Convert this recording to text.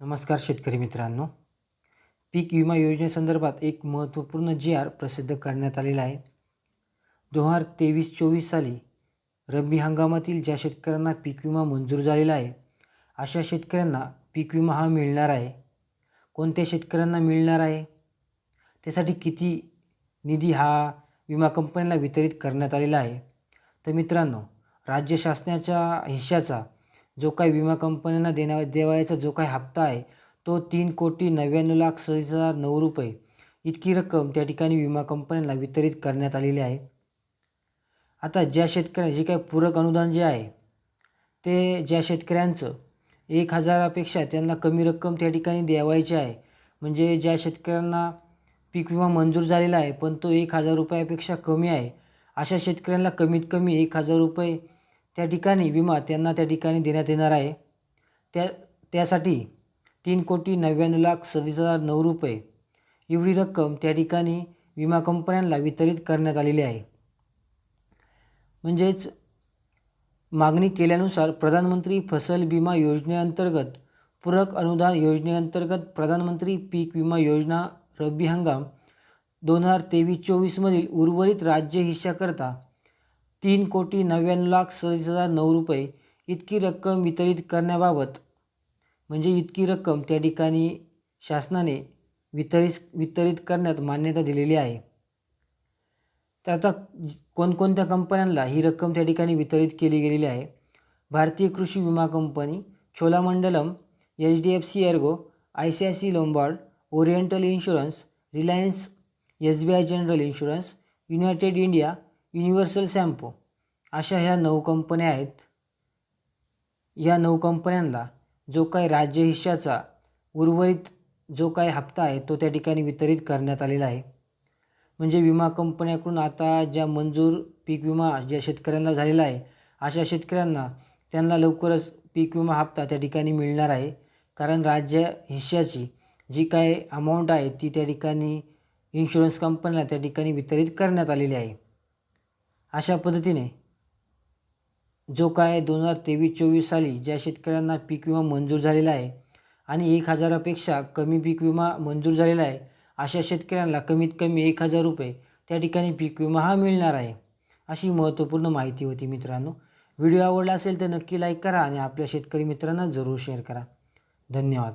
नमस्कार शेतकरी मित्रांनो. पीक विमा योजनेसंदर्भात एक महत्त्वपूर्ण जी आर प्रसिद्ध करण्यात आलेला आहे. दोन हजार तेवीस चोवीस साली रब्बी हंगामातील ज्या शेतकऱ्यांना पीक विमा मंजूर झालेला आहे अशा शेतकऱ्यांना पीक विमा हा मिळणार आहे. कोणत्या शेतकऱ्यांना मिळणार आहे? त्यासाठी किती निधी हा विमा कंपन्यांना वितरित करण्यात आलेला आहे? तर मित्रांनो राज्य शासनाच्या हिश्श्याचा जो काही विमा कंपन्यांना देण्या देवायचा जो काही हप्ता आहे तो तीन कोटी नव्याण्णव लाख सव्वीस हजार नऊ रुपये इतकी रक्कम त्या ठिकाणी विमा कंपन्यांना वितरित करण्यात आलेली आहे. आता ज्या शेतकऱ्या जे काही पूरक अनुदान जे आहे ते ज्या शेतकऱ्यांचं एक हजारापेक्षा त्यांना कमी रक्कम त्या ठिकाणी द्यावायची आहे. म्हणजे ज्या शेतकऱ्यांना पीक विमा मंजूर झालेला आहे पण तो एक हजार रुपयापेक्षा कमी आहे अशा शेतकऱ्यांना कमीत कमी एक हजार रुपये त्या ठिकाणी विमा त्यांना त्या ठिकाणी देण्यात येणार आहे. त्या त्यासाठी तीन कोटी नव्याण्णव लाख सदतीस हजार नऊ रुपये एवढी रक्कम त्या ठिकाणी विमा कंपन्यांना वितरित करण्यात आलेली आहे. म्हणजेच मागणी केल्यानुसार प्रधानमंत्री फसल विमा योजनेअंतर्गत पूरक अनुदान योजनेअंतर्गत प्रधानमंत्री पीक विमा योजना रब्बी हंगाम दोन हजार तेवीस चोवीसमधील उर्वरित राज्य हिश्श्याकरता तीन कोटी नव्याण्णव लाख सव्वीस हजार नऊ रुपये इतकी रक्कम वितरित करण्याबाबत म्हणजे इतकी रक्कम त्या ठिकाणी शासनाने वितरित वितरित करण्यात मान्यता दिलेली आहे. तर आता कोणकोणत्या कंपन्यांना ही रक्कम त्या ठिकाणी वितरित केली गेलेली आहे? भारतीय कृषी विमा company Cholamandalam H D F C ergo I C I C Lombard Oriental Insurance Reliance S B I General Insurance United India universal सॅम्पो. अशा ह्या नऊ कंपन्या आहेत. या नऊ कंपन्यांना जो काही राज्य हिश्श्याचा उर्वरित जो काही हप्ता आहे तो त्या ठिकाणी वितरित करण्यात आलेला आहे. म्हणजे विमा कंपन्याकडून आता ज्या मंजूर पीक विमा ज्या शेतकऱ्यांना झालेला आहे अशा शेतकऱ्यांना त्यांना लवकरच पीक विमा हप्ता त्या ठिकाणी मिळणार आहे. कारण राज्य हिश्श्याची जी काय अमाऊंट आहे ती त्या ठिकाणी इन्शुरन्स कंपनीला त्या ठिकाणी वितरित करण्यात आलेली आहे. अशा पद्धतीने जो काय दोन हजार तेवीस चोवीस साली ज्या शेतकऱ्यांना पीक विमा मंजूर झालेला आहे आणि एक हजारापेक्षा कमी पीक विमा मंजूर झालेला आहे अशा शेतकऱ्यांना कमीत कमी एक हजार रुपये त्या ठिकाणी पीक विमा हा मिळणार आहे. अशी महत्त्वपूर्ण माहिती होती मित्रांनो. व्हिडिओ आवडला असेल तर नक्की लाईक करा आणि आपल्या शेतकरी मित्रांना जरूर शेअर करा. धन्यवाद.